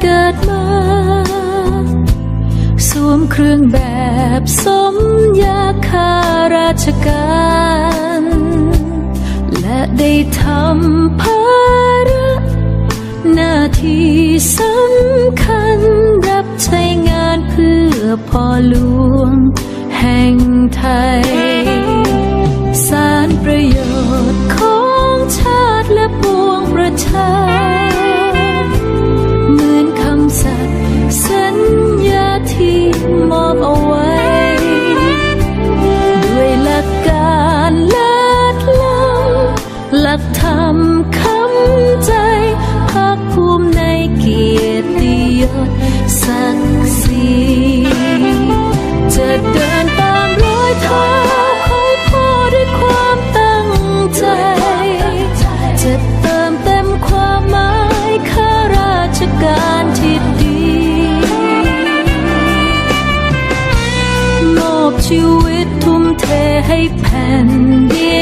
เกิดมา สวมเครื่องแบบสมยาข้าราชการ และได้ทำภาระหน้าที่สำคัญรับใช้งานเพื่อพ่อหลวงแห่งไทย ศักดิ์ศรีจะเดินตามรอยเท้าของพ่อด้วยความตั้งใจ จะเติมเต็มความหมายข้าราชการที่ดี มอบชีวิตทุ่มเทให้แผ่นดิน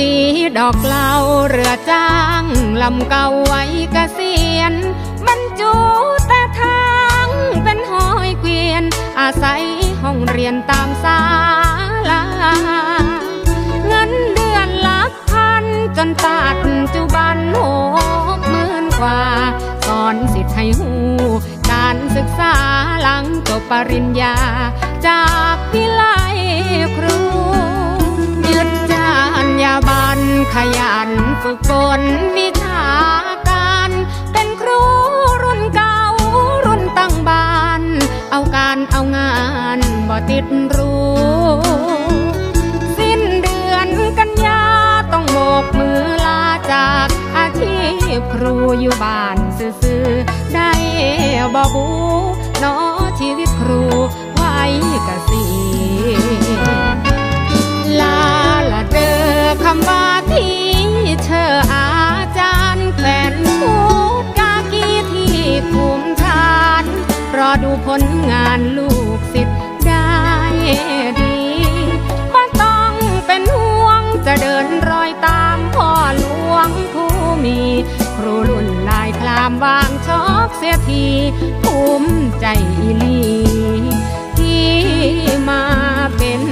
สีดอกเหลาเรือจ้างลำเก่าไว้เกษียณบรรจุแต่ทางเป็นหอยเกวียน อาศัยห้องเรียนตามศาลาเงินเดือนหลักพันจนตัดจุบันหกหมื่นกว่า สอนสิทธิ์ให้หูการศึกษาหลังจบปริญญาจ้า ขยันฝึกฝนวิชาการ เป็นครูรุ่นเก่ารุ่นตั้งบ้าน เอาการเอางานบ่ติดรู้สิ้นเดือนกันยาต้องโบกมือลาจากอาชีพครูอยู่บ้านซื่อๆได้บ่บูนอชีวิตครูไว้เกษีลาละเดอคำว่า รอดูผลงานลูกศิษย์ได้ดีบ่ต้องเป็นห่วงจะเดินรอยตามพ่อหลวงผู้มี ครูรุ่นลายคลามวางชอกเสียทีภูมิใจอีลีที่มาเป็น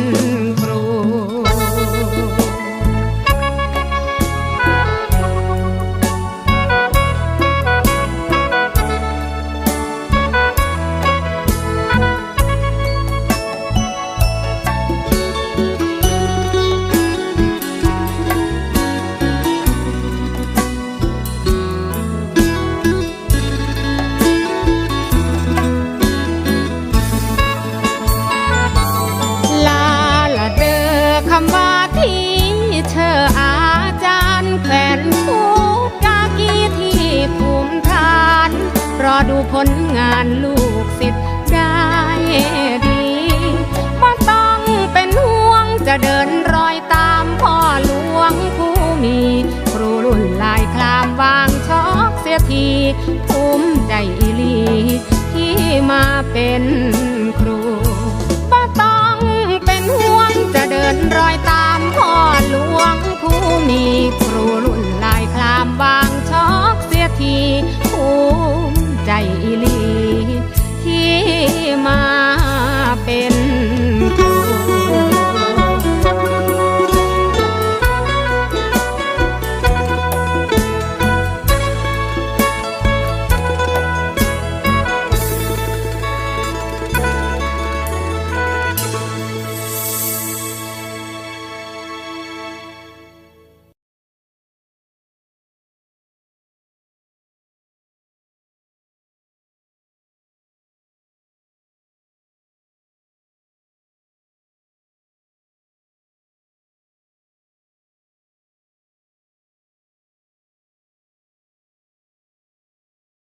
ลงานลูกศิษย์ได้ดีบ่ต้องเป็นห่วงจะเดินรอยตามพ่อหลวงผู้มีครูรุ่นลายคลามวางช็อกเสียทีภูมิใจอีลีที่มาเป็นครูบ่ต้องเป็นห่วงจะเดินรอยตามพ่อหลวงผู้มีครูรุ่นลายคลามวางช็อกเสียที